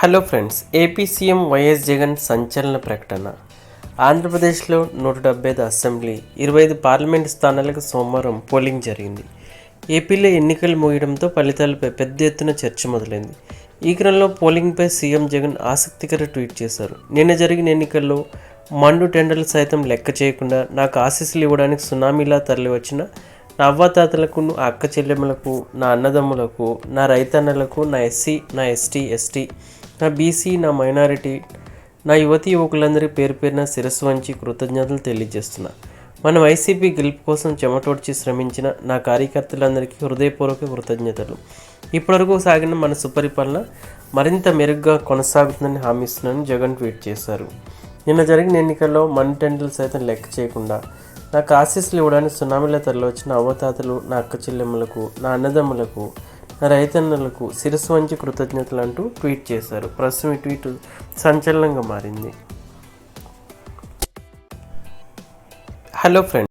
Hello friends AP CM YS Jagan సంచలన ప్రకటన. ఆంధ్రప్రదేశ్లో నూట డెబ్బై ఐదు అసెంబ్లీ ఇరవై ఐదు పార్లమెంట్ స్థానాలకు సోమవారం పోలింగ్ జరిగింది. ఏపీలో ఎన్నికలు ముగియడంతో ఫలితాలపై పెద్ద ఎత్తున చర్చ మొదలైంది. ఈ క్రమంలో పోలింగ్పై సీఎం జగన్ ఆసక్తికర ట్వీట్ చేశారు. నిన్న జరిగిన ఎన్నికల్లో మండు టెండర్లు సైతం లెక్క చేయకుండా నాకు ఆశీస్సులు ఇవ్వడానికి సునామీలా తరలివచ్చిన నా అవ్వాతాతలకు నా అక్క చెల్లెమ్మలకు నా అన్నదమ్ములకు నా రైతన్నలకు నా ఎస్సీ నా ఎస్టీ ఎస్టీ నా బీసీ నా మైనారిటీ నా యువతి యువకులందరికీ పేరు పేరున శిరస్సు వంచి కృతజ్ఞతలు తెలియజేస్తున్నా. మన వైసీపీ గెలుపు కోసం చెమటోడ్చి శ్రమించిన నా కార్యకర్తలందరికీ హృదయపూర్వక కృతజ్ఞతలు. ఇప్పటివరకు సాగిన మన సుపరిపాలన మరింత మెరుగ్గా కొనసాగుతుందని హామీస్తున్నానని జగన్ ట్వీట్ చేశారు. నిన్న జరిగిన ఎన్నికల్లో మన్ టెండర్లు సైతం లెక్క చేయకుండా నాకు ఆశీస్సులు ఇవ్వడానికి సునామీల తరలి వచ్చిన అవ్వతాతలు నా అక్క చెల్లెమ్మలకు నా అన్నదమ్ములకు రైతన్నలకు శిరస్సు వంచి కృతజ్ఞతలు అంటూ ట్వీట్ చేశారు. ప్రస్తుతం ఈ ట్వీట్ సంచలనంగా మారింది. Hello friends.